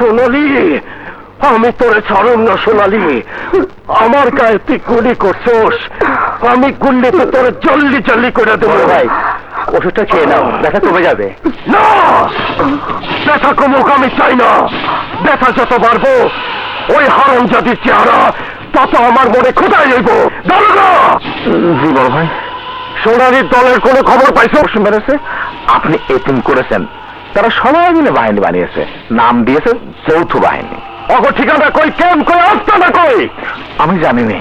সোনালি আমি তোরে ছাড়ুন না সোনালি। আমার গায়ে তুই গুলি করছোস আমি গুল্লিতে তোরে জল্লি জল্লি করে দেবো। ভাই ওষুধটা খেয়ে নাও ব্যথা কমে যাবে। না! ব্যথা কমুক আমি চাই না। ব্যথা যত বাড়বো ওই হারম জাতির চেহারা তত আমার মনে খোদাই যাইব জি বড় ভাই। সোনালির দলের কোনো খবর পাইছো? মেরেছে আপনি এতিম করেছেন। তারা সবাই মিলে বাহিনী বানিয়েছে। নাম দিয়েছে যৌথ বাহিনী। অগ ঠিকানা কই? কেম কই? আস্তানা কই? আমি জানি নে।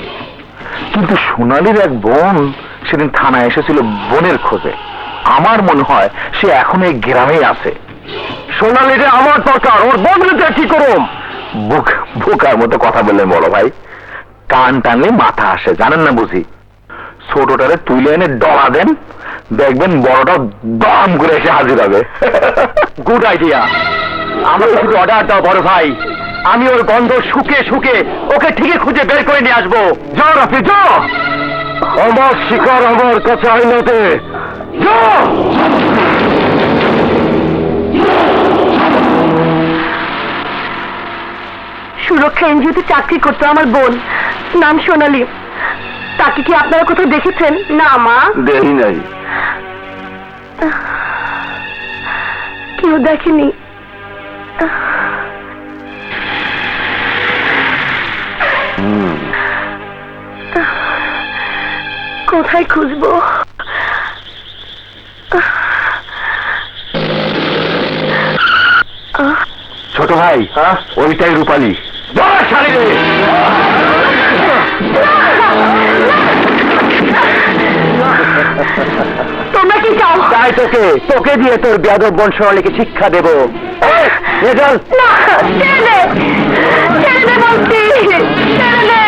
কিন্তু সোনালির এক বোন সেদিন থানায় এসেছিল বোনের খোঁজে। আমার মনে হয় সে এখন এই গ্রামেই আছে। সোনালিরে আমার দরকার, ওর বদলেতে কি করুম? বুক, বুকার মতো কথা বললেন বড় ভাই। কান টানলে মাথা আসে, জানেন না বুঝি? ছোটটারে তুলে এনে ডলা দেন। দেখবেন বড়টা দম করে এসে হাজির হবে। গুড আইডিয়া আমাকে শুধু অর্ডার দাও বড় ভাই। আমি ওর গন্ধ শুকে শুকে ওকে ঠিকই খুঁজে বের করে নিয়ে আসব। যাও রাফি যাও। আমার শিকার আমার কাছে আইনাতে যাও। সুরক্ষা এনজিওতে চাকরি করতো আমার বোন নাম সোনালি। তাকে কি আপনারা কোথাও দেখেছেন? না মা। দেরি নাই। কেউ দেখেনি। কোথায় খুঁজবো? ছোট ভাই হ্যাঁ? ওইটাই রূপালী। তোমরা কি চাও? তাই তোকে তোকে দিয়ে তোর বেয়াদব বোন সোনালীকে শিক্ষা দেব। চল। না ছেড়ে দে ছেড়ে দে বলছি ছেড়ে দে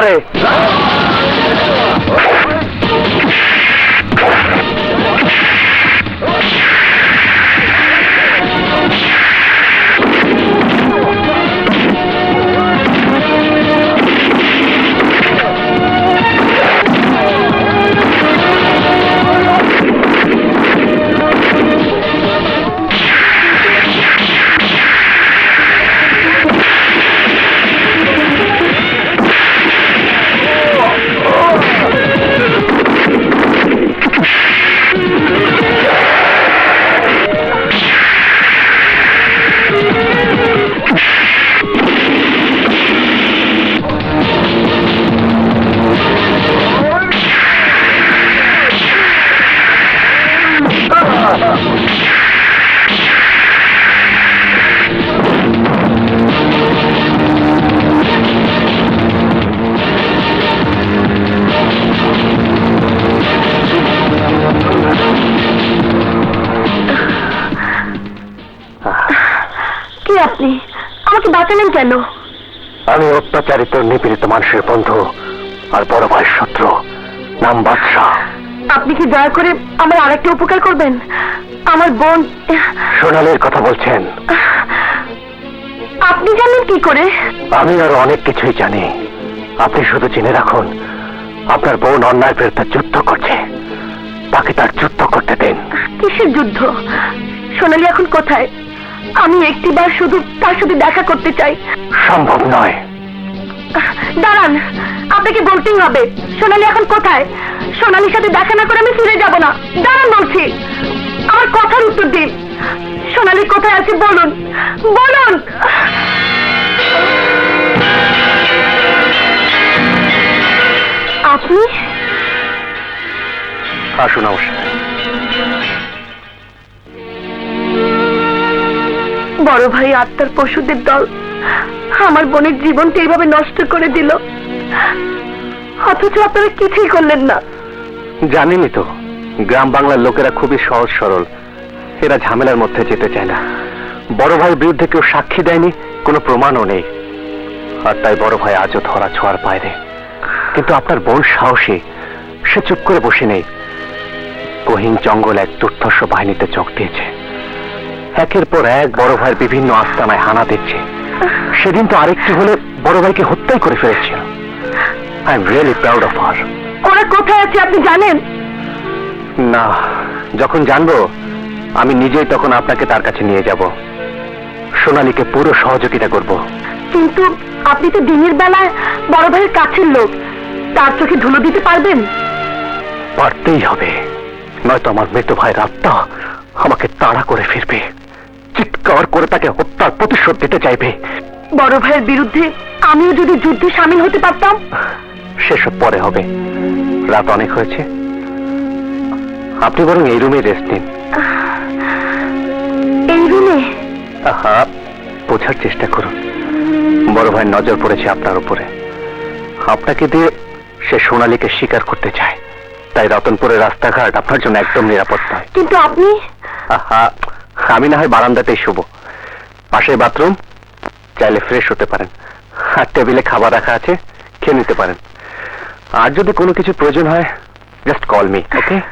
করে বাঁচালেন কেন? আমি অত্যাচারিত নিপীড়িত মানুষের বন্ধু আর বড় ভাই শত্রু। নাম বাদশাহ। আপনি কি দয়া করে আমার আরেকটা উপকার করবেন? আমার বোন সোনালির কথা বলছেন। আপনি জানেন কি করে? আমি আরও অনেক কিছুই জানি। আপনি শুধু জেনে রাখুন আপনার বোন অন্যায় বিরুদ্ধে যুদ্ধ করছে। তাকে তার যুদ্ধ করতে দিন। কিসের যুদ্ধ? সোনালি এখন কোথায়? আমি একটিবার শুধু তার সাথে দেখা করতে চাই। সম্ভব নয়। দাঁড়ান আপনাকে বলতেই হবে সোনালি এখন কোথায়? সোনালির সাথে দেখা না করে আমি ফিরে যাব না। দাঁড়ান বলছি আমার কথার উত্তর দিন। সোনালি কোথায় আছে বলুন বলুন। আপনি? আসুন অবশ্যই। বড় ভাই আত্মার পশুদের দল আমার বোনের জীবনটা এইভাবে নষ্ট করে দিল। অথচ আপনারা কিছুই করলেন না। জানিনি তো, গ্রাম বাংলার লোকেরা খুবই সহজ সরল। এরা ঝামেলার মধ্যে যেতে চায় না। বড় ভাইয়ের বিরুদ্ধে কেউ সাক্ষী দেয়নি, কোনো প্রমাণও নেই। আর তাই বড় ভাই আজও ধরা ছোঁয়ার বাইরে। কিন্তু আপনার বোন সাহসী, সে চুপ করে বসে নেই। গহীন জঙ্গল এক দুর্ধর্ষ বাহিনীতে চোখ দিয়েছে। একের পর এক বড় ভাইয়ের বিভিন্ন আস্তানায় হানা দিচ্ছে। সেদিন তো আরেকটি হলে বড় ভাইকে হত্যাই করে ফেলেছিল। I am really proud of her ওরা কোথায় আছে আপনি জানেন? না যখন জানব আমি নিজেই তখন আপনাকে তার কাছে নিয়ে যাব। সোনালীকে পুরো সহযোগিতা করব। কিন্তু আপনি তো দিনের বেলায় বড় ভাইয়ের কাছের লোক। তার চোখে ধুলো দিতে পারবেন? পারতেই হবে। নয়তো আমার মৃত ভাইয়ের আত্মা আমাকে তাড়া করে ফিরবে। চিৎকার করে তাকে হত্যার প্রতিশোধ দিতে চাইবে। বড় ভাইয়ের বিরুদ্ধে আমিও যদি যুদ্ধে সামিল হতে পারতাম? সেসব পরে হবে। রাত অনেক হয়েছে। আপনি বরং এই রুমে রেস্ট নিন। এই রুমে? আহা বোঝার চেষ্টা করুন। বড় ভাই নজর পড়েছে আপনার উপরে। আপনাকে দিয়ে সে সোনালীকে স্বীকার করতে চায়। তাই রতনপুরের রাস্তাঘাট আপনার জন্য একদম নিরাপদ নয়। কিন্তু আপনি? আহা আমি না হয় বারান্দাতেই শুব। পাশে বাথরুম, চাইলে ফ্রেশ হতে পারেন। আর টেবিলে খাবার রাখা আছে, খেয়ে নিতে পারেন। আর যদি কোনো কিছু প্রয়োজন হয় জাস্ট কল মি ওকে